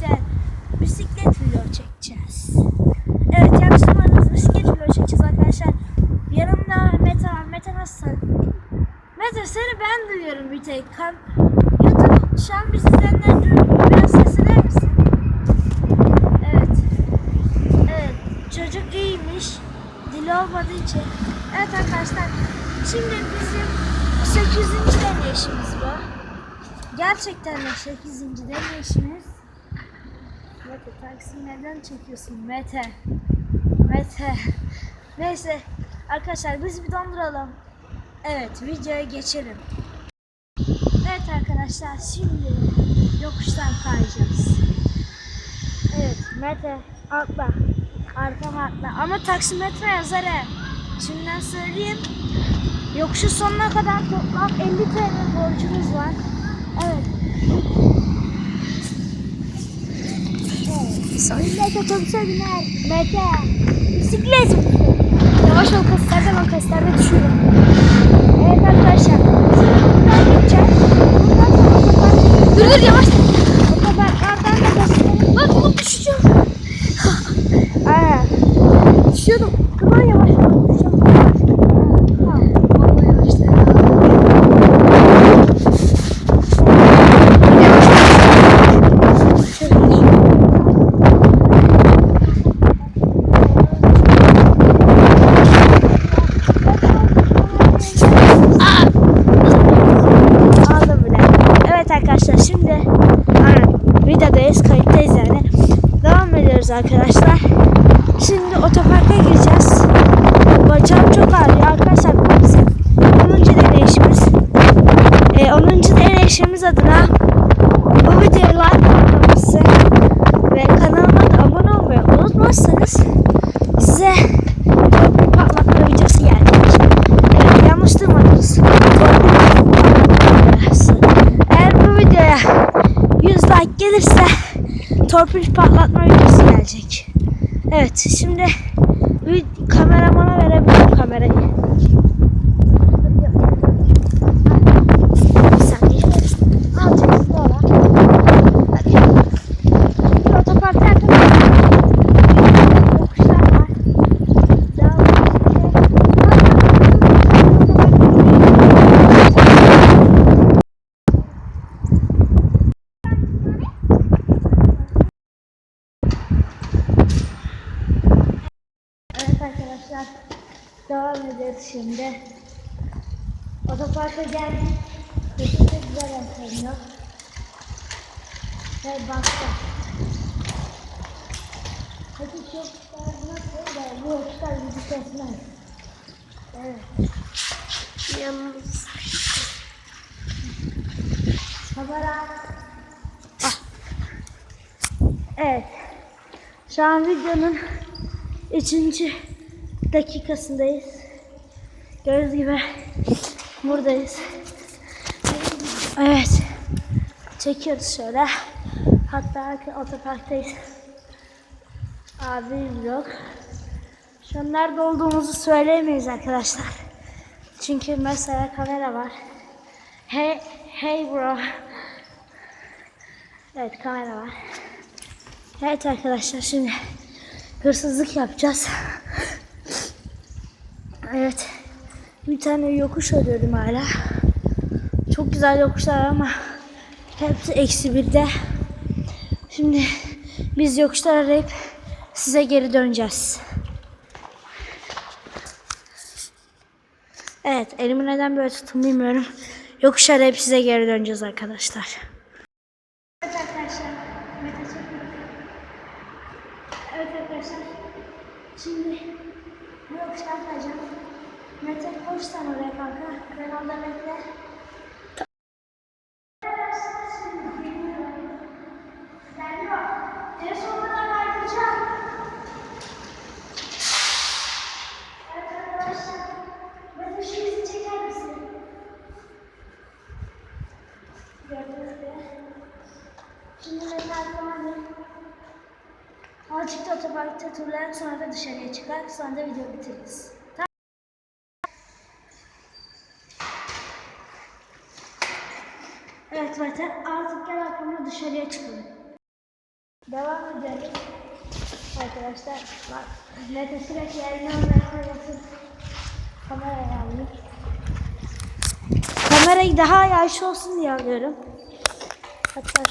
birlikte bisiklet video çekeceğiz. Evet yanlış duymadınız bisiklet video çekeceğiz arkadaşlar. Yanımda Mete var. Mete nasılsın? Mete seni ben duyuyorum bir tek. Kan YouTube şu an bizi izleyenler duyuyor. Biraz sesler misin? Evet. Evet. Çocuk iyiymiş. Dili olmadığı için. Evet arkadaşlar. Şimdi bizim 8. deneyişimiz bu. Gerçekten de 8. deneyişimiz. Mete taksi neden çekiyorsun Mete? Mete. Neyse arkadaşlar biz bir donduralım. Evet videoya geçelim. Evet arkadaşlar şimdi yokuştan kayacağız. Evet Mete atla. Arkama atla. Ama taksimetre yazar he. Şimdiden söyleyeyim. Yokuşun sonuna kadar toplam 50 TL borcumuz var. Evet. Millet otobüse biner. Mete. Bisiklet. Yavaş ol kaslardan o kaslarda düşüyorum. Evet arkadaşlar. Buradan gideceğiz. Buradan sonra. Dur dur yavaş. Arkadaşlar. Şimdi otoparka gireceğiz. Bacağım çok ağrıyor arkadaşlar. Bizim 10. deneyişimiz. Ee, 10. deneyişimiz adına bu videoyu like atmanızı ve kanalıma da abone olmayı unutmazsanız size bir patlatma videosu gelecek. Evet, yanlış duymadınız. Eğer bu videoya 100 like gelirse torpil patlatma videosu gelecek. Evet şimdi bir kameramana verebilirim kamerayı. Bir saniye. Alacağız sonra. Hadi. Bir otoparkta arkadaşlar. Yokuşlar var. Devam Evet arkadaşlar devam ediyoruz şimdi. Otoparka geldik. De güzel yapıyor. Ve bastı. Peki şu yokuşlar nasıl da bu yokuşlar bizi kesmez. Evet. Yalnız. Kamera. Ah. Evet. Şu an videonun üçüncü dakikasındayız. Gördüğünüz gibi buradayız. Evet. Çekiyoruz şöyle. Hatta otoparktayız. Abi yok. Şu an nerede olduğumuzu söyleyemeyiz arkadaşlar. Çünkü mesela kamera var. Hey, hey bro. Evet kamera var. Evet arkadaşlar şimdi hırsızlık yapacağız. Evet. Bir tane yokuş arıyorum hala. Çok güzel yokuşlar ama hepsi eksi birde. Şimdi biz yokuşlar arayıp size geri döneceğiz. Evet elimi neden böyle tuttum bilmiyorum. Yokuş arayıp size geri döneceğiz arkadaşlar. Evet arkadaşlar. Şimdi bu yokuştan kayacağım. Mete koş sen oraya kanka. Ben orada bekle. Azıcık da otoparkta turlayalım sonra da dışarıya çıkar. Sonra da video bitiririz. Evet Mete artık gel arkamda dışarıya çıkalım. Devam edelim. Arkadaşlar bak Mete sürekli eline oynatmasın. Kamerayı aldım. Kamerayı daha yaşlı olsun diye alıyorum. Hatta